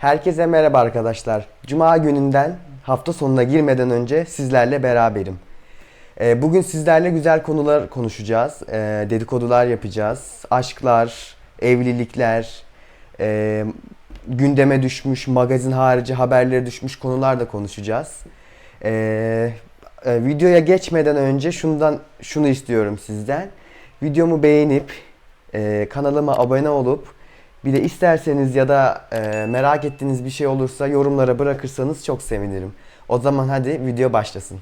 Herkese merhaba arkadaşlar. Cuma gününden hafta sonuna girmeden önce sizlerle beraberim. Ee, Bugün sizlerle güzel konular konuşacağız. Ee, Dedikodular yapacağız. Aşklar, evlilikler, e, gündeme düşmüş, magazin harici haberlere düşmüş konular da konuşacağız. Ee, e, videoya geçmeden önce şundan şunu istiyorum sizden. Videomu beğenip e, kanalıma abone olup bir de isterseniz ya da e, merak ettiğiniz bir şey olursa yorumlara bırakırsanız çok sevinirim. O zaman hadi video başlasın.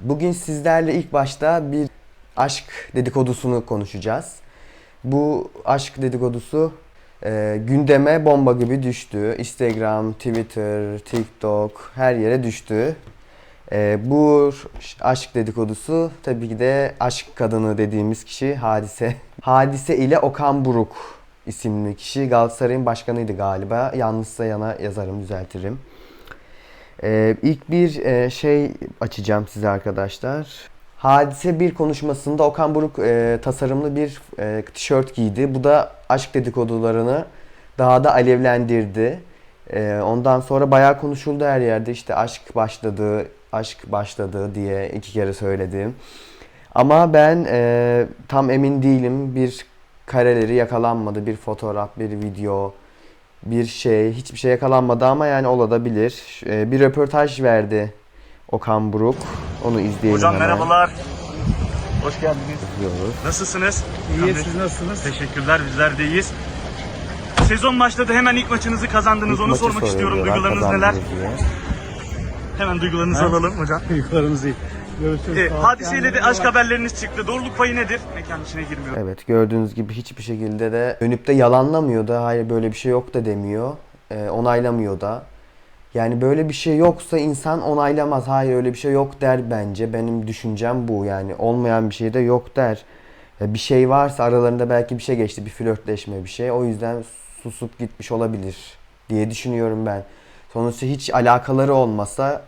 Bugün sizlerle ilk başta bir aşk dedikodusunu konuşacağız. Bu aşk dedikodusu e, gündeme bomba gibi düştü. Instagram, Twitter, TikTok her yere düştü. E, bu aşk dedikodusu tabii ki de aşk kadını dediğimiz kişi Hadise. Hadise ile Okan Buruk isimli kişi Galatasaray'ın başkanıydı galiba. Yanlışsa yana yazarım, düzeltirim. Ee, ilk bir e, şey açacağım size arkadaşlar. Hadise bir konuşmasında Okan Buruk e, tasarımlı bir e, tişört giydi. Bu da aşk dedikodularını daha da alevlendirdi. E, ondan sonra bayağı konuşuldu her yerde. İşte aşk başladı, aşk başladı diye iki kere söyledim. Ama ben e, tam emin değilim. Bir kareleri yakalanmadı, bir fotoğraf, bir video, bir şey, hiçbir şey yakalanmadı ama yani olabilir. Ee, bir röportaj verdi Okan Buruk. Onu izleyelim Hocam hemen. merhabalar. Hoş geldiniz. Diyoruz. Nasılsınız? İyi, siz nasılsınız? Teşekkürler, bizler de iyiyiz. Sezon başladı, hemen ilk maçınızı kazandınız. İlk Onu maçı sormak istiyorum. Duygularınız neler? kazandınız diye. Hemen duygularınızı Ha? alalım hocam. Yukarımız iyi. Görüşürüz. Ee, Sağ ol. hadiseyle de aşk haberleriniz çıktı. Doğruluk payı nedir? Mekan içine girmiyorum. Evet gördüğünüz gibi hiçbir şekilde de dönüp de yalanlamıyor da hayır böyle bir şey yok da demiyor. Ee, onaylamıyor da. Yani böyle bir şey yoksa insan onaylamaz. Hayır öyle bir şey yok der bence. Benim düşüncem bu yani. Olmayan bir şey de yok der. Ya bir şey varsa aralarında belki bir şey geçti. Bir flörtleşme bir şey. O yüzden susup gitmiş olabilir diye düşünüyorum ben. Sonuçta hiç alakaları olmasa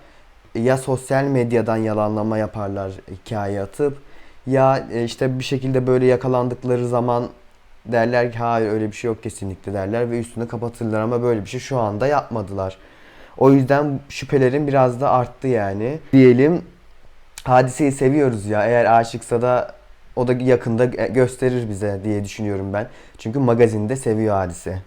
ya sosyal medyadan yalanlama yaparlar hikaye atıp ya e, işte bir şekilde böyle yakalandıkları zaman derler ki hayır öyle bir şey yok kesinlikle derler ve üstünü kapatırlar ama böyle bir şey şu anda yapmadılar. O yüzden şüphelerim biraz da arttı yani. Diyelim hadiseyi seviyoruz ya eğer aşıksa da o da yakında gösterir bize diye düşünüyorum ben. Çünkü magazinde seviyor hadise.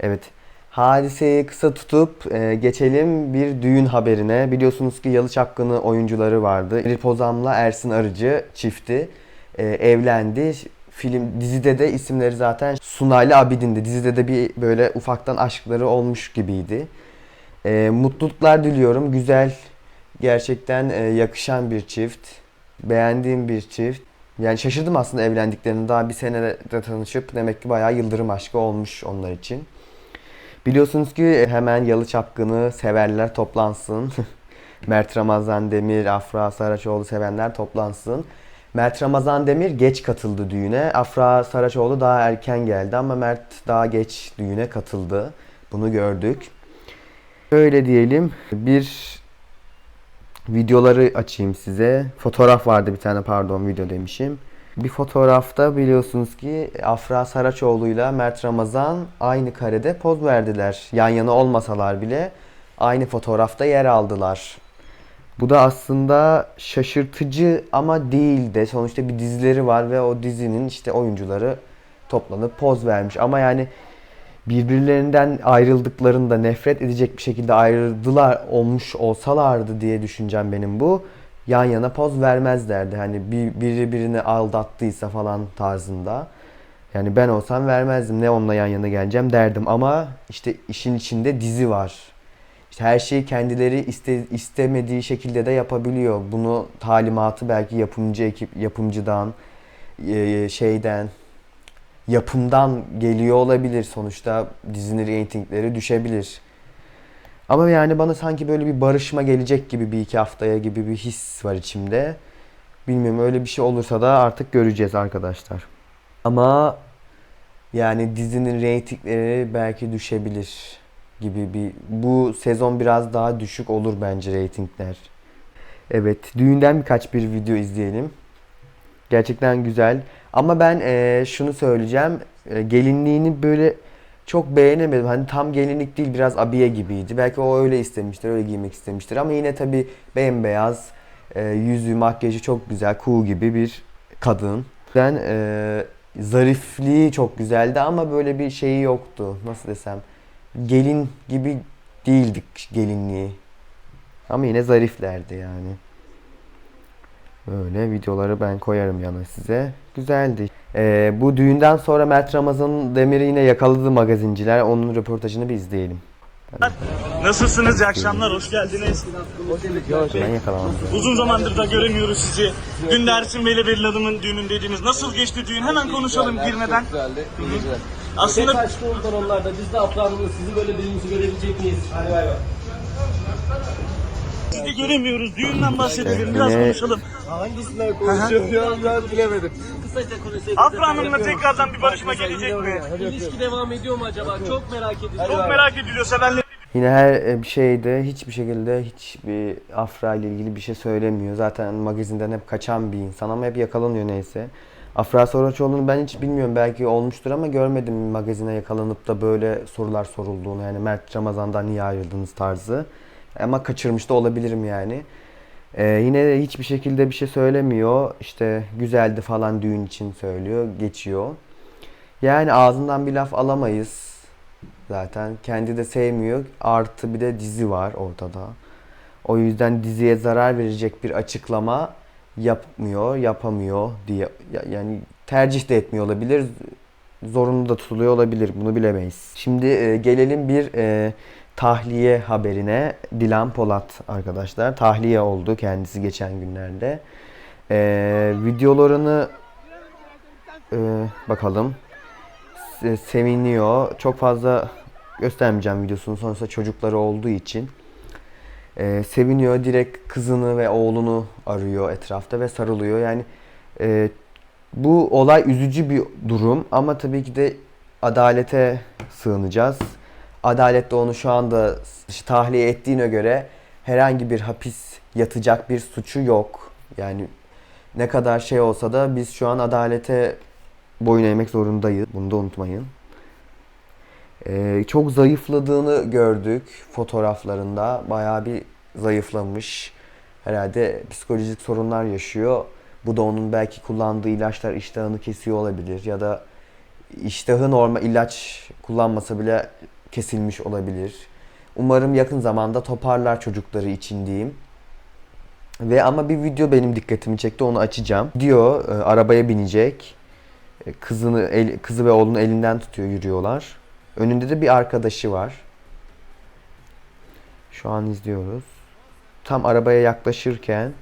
Evet. Hadiseyi kısa tutup e, geçelim bir düğün haberine. Biliyorsunuz ki Yalı Çapkını oyuncuları vardı. Elif Ozan'la Ersin Arıcı çifti e, evlendi. Film dizide de isimleri zaten Sunay'la Abidin'di. Dizide de bir böyle ufaktan aşkları olmuş gibiydi. E, mutluluklar diliyorum. Güzel, gerçekten e, yakışan bir çift. Beğendiğim bir çift. Yani şaşırdım aslında evlendiklerini. Daha bir senede tanışıp demek ki bayağı yıldırım aşkı olmuş onlar için. Biliyorsunuz ki hemen Yalı Çapkını severler toplansın. Mert Ramazan Demir, Afra Saraçoğlu sevenler toplansın. Mert Ramazan Demir geç katıldı düğüne. Afra Saraçoğlu daha erken geldi ama Mert daha geç düğüne katıldı. Bunu gördük. Öyle diyelim. Bir videoları açayım size. Fotoğraf vardı bir tane pardon video demişim. Bir fotoğrafta biliyorsunuz ki Afra Saraçoğlu'yla Mert Ramazan aynı karede poz verdiler. Yan yana olmasalar bile aynı fotoğrafta yer aldılar. Bu da aslında şaşırtıcı ama değil de sonuçta bir dizileri var ve o dizinin işte oyuncuları toplanıp poz vermiş. Ama yani birbirlerinden ayrıldıklarında nefret edecek bir şekilde ayrıldılar olmuş olsalardı diye düşüncem benim bu. Yan yana poz vermezlerdi. Hani bir, biri birini aldattıysa falan tarzında. Yani ben olsam vermezdim. Ne onunla yan yana geleceğim derdim. Ama işte işin içinde dizi var. İşte her şeyi kendileri iste, istemediği şekilde de yapabiliyor. Bunu talimatı belki yapımcı ekip, yapımcıdan, e, şeyden, yapımdan geliyor olabilir. Sonuçta dizinin reytingleri düşebilir. Ama yani bana sanki böyle bir barışma gelecek gibi bir iki haftaya gibi bir his var içimde. Bilmiyorum öyle bir şey olursa da artık göreceğiz arkadaşlar. Ama yani dizinin reytingleri belki düşebilir gibi bir bu sezon biraz daha düşük olur bence reytingler. Evet, düğünden birkaç bir video izleyelim. Gerçekten güzel. Ama ben e, şunu söyleyeceğim. E, gelinliğini böyle çok beğenemedim. Hani tam gelinlik değil biraz abiye gibiydi. Belki o öyle istemiştir, öyle giymek istemiştir. Ama yine tabii bembeyaz, e, yüzü, makyajı çok güzel, kuğu gibi bir kadın. Ben e, zarifliği çok güzeldi ama böyle bir şeyi yoktu. Nasıl desem. Gelin gibi değildik gelinliği. Ama yine zariflerdi yani. Böyle videoları ben koyarım yana size. Güzeldi. Ee, bu düğünden sonra Mert Ramazan Demir'i yine yakaladı magazinciler. Onun röportajını bir izleyelim. Nasılsınız? İyi akşamlar. Hoş geldiniz. Ben yakalamadım. Uzun zamandır da göremiyoruz sizi. Dün de Ersin Bey ile Beril Hanım'ın düğünündeydiniz. Nasıl geçti düğün? Hemen konuşalım girmeden. Aslında Tek açtı o kanallarda. Biz de Hanım'la sizi böyle birbirimizi görebilecek miyiz? Hadi bay bay. sizi göremiyoruz. Düğünden bahsedelim. Biraz konuşalım. Hangisinden konuşuyor ya ben bilemedim. Kısaca konuşayım. Afra Hanım'la tekrardan bir barışma gelecek mi? İlişki devam ediyor mu acaba? Çok merak ediyorum. Çok merak ediliyor. Sevenler Yine her e, bir şeyde hiçbir şekilde hiçbir Afra ile ilgili bir şey söylemiyor. Zaten magazinden hep kaçan bir insan ama hep yakalanıyor neyse. Afra Saraçoğlu'nu ben hiç bilmiyorum belki olmuştur ama görmedim magazine yakalanıp da böyle sorular sorulduğunu. Yani Mert Ramazan'dan niye ayrıldınız tarzı. Ama kaçırmış da olabilirim yani. Ee, yine de hiçbir şekilde bir şey söylemiyor. İşte güzeldi falan düğün için söylüyor. Geçiyor. Yani ağzından bir laf alamayız. Zaten kendi de sevmiyor. Artı bir de dizi var ortada. O yüzden diziye zarar verecek bir açıklama yapmıyor, yapamıyor diye ya- yani tercih de etmiyor olabilir. Zorunlu da tutuluyor olabilir. Bunu bilemeyiz. Şimdi e, gelelim bir e, tahliye haberine. Dilan Polat arkadaşlar. Tahliye oldu kendisi geçen günlerde. E, videolarını e, bakalım se- seviniyor. Çok fazla göstermeyeceğim videosunu sonuçta çocukları olduğu için. Ee, seviniyor. Direkt kızını ve oğlunu arıyor etrafta ve sarılıyor. Yani e, bu olay üzücü bir durum ama tabii ki de adalete sığınacağız. Adalet de onu şu anda tahliye ettiğine göre herhangi bir hapis yatacak bir suçu yok. Yani ne kadar şey olsa da biz şu an adalete boyun eğmek zorundayız. Bunu da unutmayın. Ee, çok zayıfladığını gördük fotoğraflarında. Bayağı bir zayıflamış. Herhalde psikolojik sorunlar yaşıyor. Bu da onun belki kullandığı ilaçlar iştahını kesiyor olabilir. Ya da iştahı normal ilaç kullanmasa bile kesilmiş olabilir. Umarım yakın zamanda toparlar çocukları için diyeyim. Ve ama bir video benim dikkatimi çekti onu açacağım. Diyor e, arabaya binecek. E, Kızını el, kızı ve oğlunu elinden tutuyor yürüyorlar. Önünde de bir arkadaşı var. Şu an izliyoruz. Tam arabaya yaklaşırken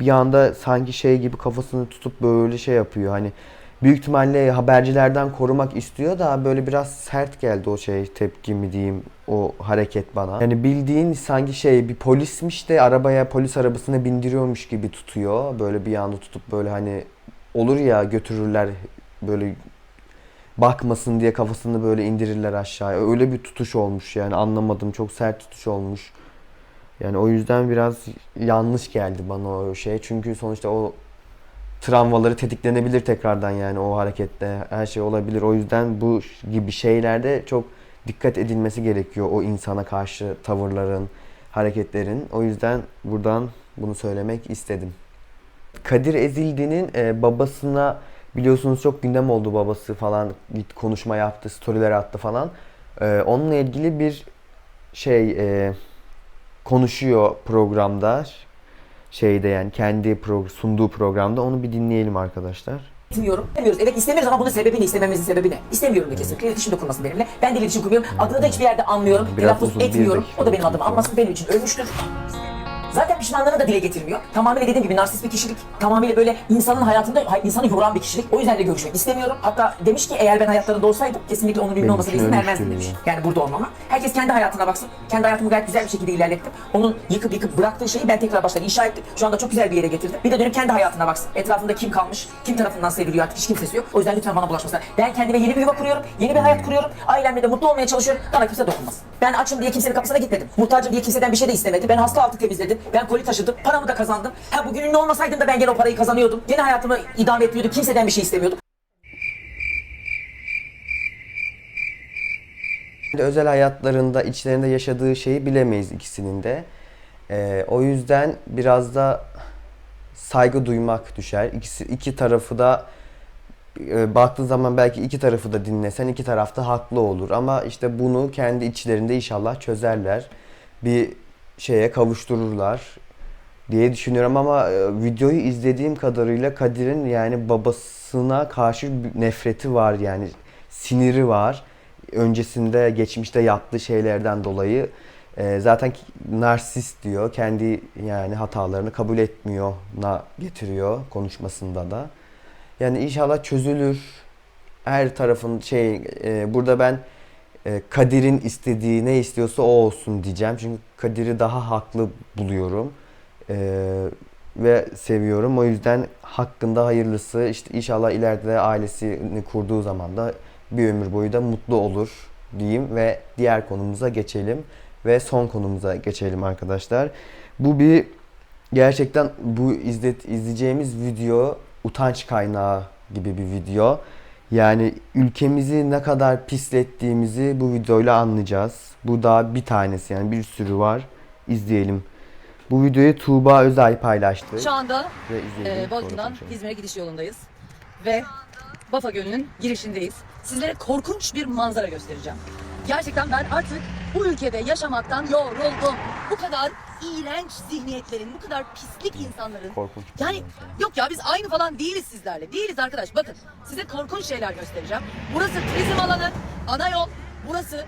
bir anda sanki şey gibi kafasını tutup böyle şey yapıyor. Hani büyük ihtimalle habercilerden korumak istiyor da böyle biraz sert geldi o şey tepki mi diyeyim o hareket bana. Yani bildiğin sanki şey bir polismiş de arabaya polis arabasına bindiriyormuş gibi tutuyor. Böyle bir anda tutup böyle hani olur ya götürürler böyle bakmasın diye kafasını böyle indirirler aşağıya. Öyle bir tutuş olmuş yani anlamadım. Çok sert tutuş olmuş. Yani o yüzden biraz yanlış geldi bana o şey. Çünkü sonuçta o travmaları tetiklenebilir tekrardan yani o harekette. Her şey olabilir. O yüzden bu gibi şeylerde çok dikkat edilmesi gerekiyor o insana karşı tavırların, hareketlerin. O yüzden buradan bunu söylemek istedim. Kadir Ezildi'nin e, babasına biliyorsunuz çok gündem oldu babası falan git konuşma yaptı, storyler attı falan. E, onunla ilgili bir şey e, konuşuyor programda şeyde yani kendi pro- sunduğu programda onu bir dinleyelim arkadaşlar. İstemiyorum. İstemiyoruz. Evet istemiyoruz ama bunun sebebi ne? İstememizin sebebi ne? İstemiyorum da kesinlikle. İletişim de kurmasın benimle. Ben de iletişim kurmuyorum. Adını da hiçbir yerde anmıyorum. Biraz Telaffuz uzun, etmiyorum. O da benim adımı anmasın benim için ölmüştür. Zaten pişmanlığını da dile getirmiyor. Tamamıyla dediğim gibi narsist bir kişilik. Tamamıyla böyle insanın hayatında hay- insanı yoran bir kişilik. O yüzden de görüşmek istemiyorum. Hatta demiş ki eğer ben hayatlarında olsaydım kesinlikle onun ünlü olmasına izin vermezdim demiş. diyor. Yani burada olmama. Herkes kendi hayatına baksın. Kendi hayatımı gayet güzel bir şekilde ilerlettim. Onun yıkıp yıkıp bıraktığı şeyi ben tekrar baştan inşa ettim. Şu anda çok güzel bir yere getirdim. Bir de dönüp kendi hayatına baksın. Etrafında kim kalmış, kim tarafından seviliyor artık hiç kimsesi yok. O yüzden lütfen bana bulaşmasınlar. Ben kendime yeni bir yuva kuruyorum, yeni bir hayat kuruyorum. Ailemle de mutlu olmaya çalışıyorum. Bana kimse dokunmaz. Ben açım diye kimsenin kapısına gitmedim. Muhtacım diye kimseden bir şey de istemedim. Ben hasta altı temizledim. Ben koli taşıdım, paramı da kazandım. Ha bugün ünlü olmasaydım da ben gene o parayı kazanıyordum. Gene hayatımı idame ettiriyordum, kimseden bir şey istemiyordum. Özel hayatlarında, içlerinde yaşadığı şeyi bilemeyiz ikisinin de. Ee, o yüzden biraz da saygı duymak düşer. İkisi, iki tarafı da e, baktığı zaman belki iki tarafı da dinlesen iki tarafta haklı olur. Ama işte bunu kendi içlerinde inşallah çözerler. Bir şeye kavuştururlar diye düşünüyorum ama e, videoyu izlediğim kadarıyla Kadir'in yani babasına karşı nefreti var yani siniri var. Öncesinde geçmişte yaptığı şeylerden dolayı e, zaten narsist diyor. Kendi yani hatalarını kabul etmiyor na getiriyor konuşmasında da. Yani inşallah çözülür. Her tarafın şey e, burada ben Kadir'in istediği ne istiyorsa o olsun diyeceğim. Çünkü Kadir'i daha haklı buluyorum. E, ve seviyorum. O yüzden hakkında hayırlısı işte inşallah ileride de ailesini kurduğu zaman da bir ömür boyu da mutlu olur diyeyim ve diğer konumuza geçelim ve son konumuza geçelim arkadaşlar. Bu bir gerçekten bu izlet izleyeceğimiz video utanç kaynağı gibi bir video. Yani ülkemizi ne kadar pislettiğimizi bu videoyla anlayacağız. Bu da bir tanesi yani bir sürü var. İzleyelim. Bu videoyu Tuğba Özay paylaştı. Şu anda e, Bodrum'dan. İzmir'e gidiş yolundayız. Ve Bafa Gölü'nün girişindeyiz. Sizlere korkunç bir manzara göstereceğim. Gerçekten ben artık bu ülkede yaşamaktan yoruldum. Bu kadar iğrenç zihniyetlerin, bu kadar pislik insanların. Korkunç. Yani manzara. yok ya biz aynı falan değiliz sizlerle. Değiliz arkadaş. Bakın size korkunç şeyler göstereceğim. Burası turizm alanı, ana yol. Burası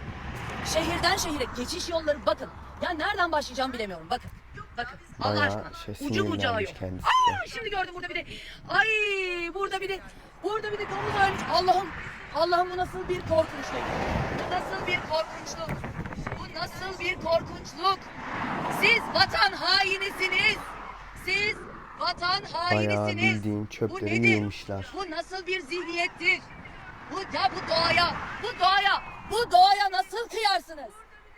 şehirden şehire geçiş yolları. Bakın. Ya nereden başlayacağım bilemiyorum. Bakın. Bakın. Allah Bayağı aşkına. şey, Ucu bucağı sinirlenmiş yok. Aa, şimdi gördüm burada bir de. Ay burada bir de. Burada bir de domuz ölmüş. Allah'ım. Allah'ım bu nasıl bir korkunçluk. Bu nasıl bir korkunçluk. Bu nasıl bir korkunçluk. Siz vatan hainisiniz. Siz vatan Bayağı hainisiniz. bildiğin Bu nedir? yığmışlar. Bu nasıl bir zihniyettir? Bu ya bu doğaya, bu doğaya, bu doğaya nasıl kıyarsınız?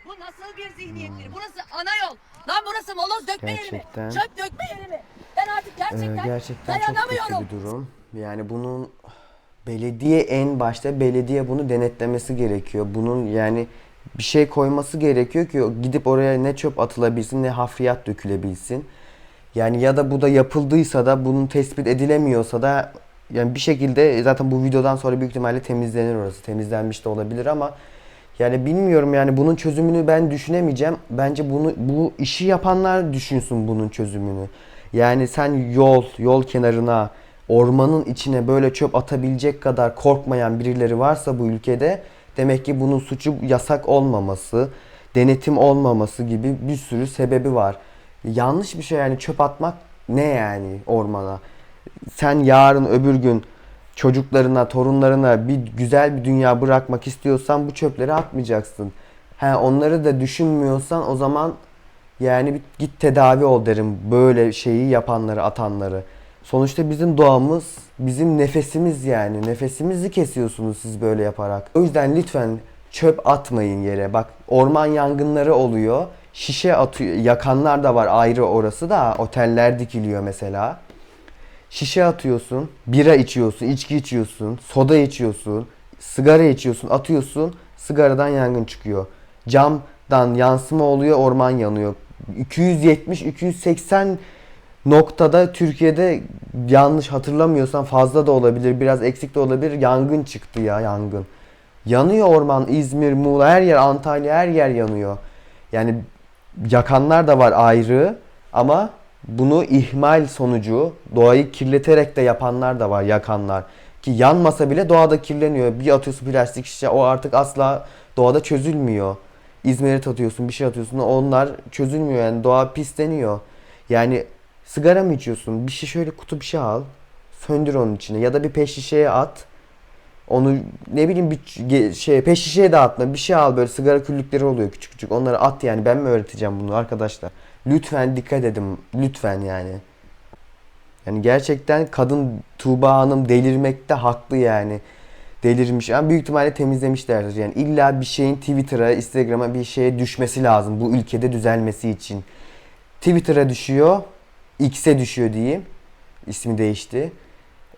Bu nasıl bir zihniyettir? Burası ana yol. Lan burası moloz dökme yeri mi? Gerçekten. Çöp dökme yeri mi? Ben artık Ee, gerçekten, gerçekten çok dayanamıyorum. kötü bir durum. Yani bunun belediye en başta belediye bunu denetlemesi gerekiyor. Bunun yani bir şey koyması gerekiyor ki gidip oraya ne çöp atılabilsin ne hafriyat dökülebilsin. Yani ya da bu da yapıldıysa da bunun tespit edilemiyorsa da yani bir şekilde zaten bu videodan sonra büyük ihtimalle temizlenir orası. Temizlenmiş de olabilir ama yani bilmiyorum yani bunun çözümünü ben düşünemeyeceğim. Bence bunu bu işi yapanlar düşünsün bunun çözümünü. Yani sen yol, yol kenarına, ormanın içine böyle çöp atabilecek kadar korkmayan birileri varsa bu ülkede demek ki bunun suçu yasak olmaması, denetim olmaması gibi bir sürü sebebi var. Yanlış bir şey yani çöp atmak ne yani ormana? Sen yarın öbür gün çocuklarına, torunlarına bir güzel bir dünya bırakmak istiyorsan bu çöpleri atmayacaksın. He, onları da düşünmüyorsan o zaman yani git tedavi ol derim böyle şeyi yapanları, atanları. Sonuçta bizim doğamız, bizim nefesimiz yani. Nefesimizi kesiyorsunuz siz böyle yaparak. O yüzden lütfen çöp atmayın yere. Bak orman yangınları oluyor. Şişe atıyor. Yakanlar da var ayrı orası da. Oteller dikiliyor mesela. Şişe atıyorsun, bira içiyorsun, içki içiyorsun, soda içiyorsun, sigara içiyorsun, atıyorsun, sigaradan yangın çıkıyor. Camdan yansıma oluyor, orman yanıyor. 270-280 noktada Türkiye'de yanlış hatırlamıyorsam fazla da olabilir, biraz eksik de olabilir. Yangın çıktı ya yangın. Yanıyor orman, İzmir, Muğla, her yer, Antalya, her yer yanıyor. Yani yakanlar da var ayrı ama bunu ihmal sonucu doğayı kirleterek de yapanlar da var, yakanlar. Ki yanmasa bile doğada kirleniyor. Bir atıyorsun plastik şişe o artık asla doğada çözülmüyor. İzmarit atıyorsun, bir şey atıyorsun onlar çözülmüyor yani doğa pisleniyor. Yani sigara mı içiyorsun? Bir şey şöyle kutu bir şey al. Söndür onun içine ya da bir peş şişeye at. Onu ne bileyim bir şey peş şişeye de atma. Bir şey al böyle sigara küllükleri oluyor küçük küçük. Onları at yani. Ben mi öğreteceğim bunu arkadaşlar? Lütfen dikkat edin. Lütfen yani. Yani gerçekten kadın Tuğba Hanım delirmekte haklı yani. Delirmiş. Ama büyük ihtimalle temizlemişlerdir. Yani illa bir şeyin Twitter'a, Instagram'a bir şeye düşmesi lazım. Bu ülkede düzelmesi için. Twitter'a düşüyor. X'e düşüyor diyeyim. İsmi değişti.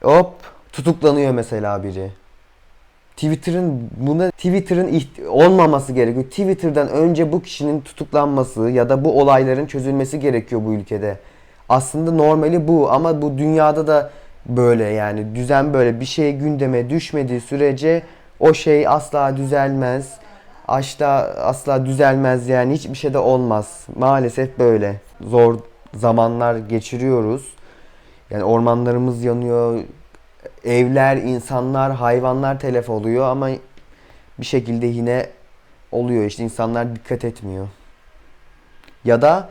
Hop tutuklanıyor mesela biri. Twitter'ın buna Twitter'ın olmaması gerekiyor. Twitter'dan önce bu kişinin tutuklanması ya da bu olayların çözülmesi gerekiyor bu ülkede. Aslında normali bu ama bu dünyada da böyle yani düzen böyle bir şey gündeme düşmediği sürece o şey asla düzelmez. Asla asla düzelmez yani hiçbir şey de olmaz. Maalesef böyle. Zor zamanlar geçiriyoruz. Yani ormanlarımız yanıyor, evler, insanlar, hayvanlar telef oluyor ama bir şekilde yine oluyor işte insanlar dikkat etmiyor. Ya da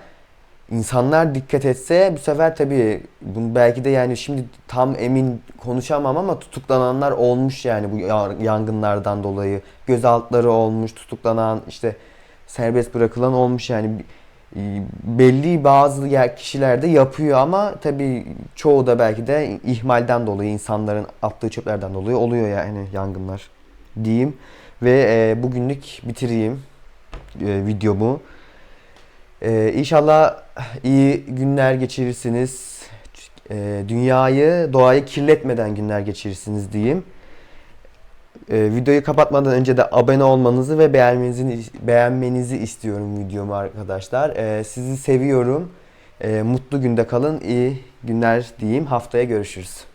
insanlar dikkat etse bu sefer tabii bunu belki de yani şimdi tam emin konuşamam ama tutuklananlar olmuş yani bu ya- yangınlardan dolayı. Gözaltları olmuş, tutuklanan işte serbest bırakılan olmuş yani belli bazı yer kişiler de yapıyor ama tabii çoğu da belki de ihmalden dolayı insanların attığı çöplerden dolayı oluyor yani yangınlar diyeyim ve e, bugünlük bitireyim e, videomu. E, inşallah iyi günler geçirirsiniz. E, dünyayı, doğayı kirletmeden günler geçirirsiniz diyeyim. E, videoyu kapatmadan önce de abone olmanızı ve beğenmenizi, beğenmenizi istiyorum videomu arkadaşlar. E, sizi seviyorum. E, mutlu günde kalın. iyi günler diyeyim. Haftaya görüşürüz.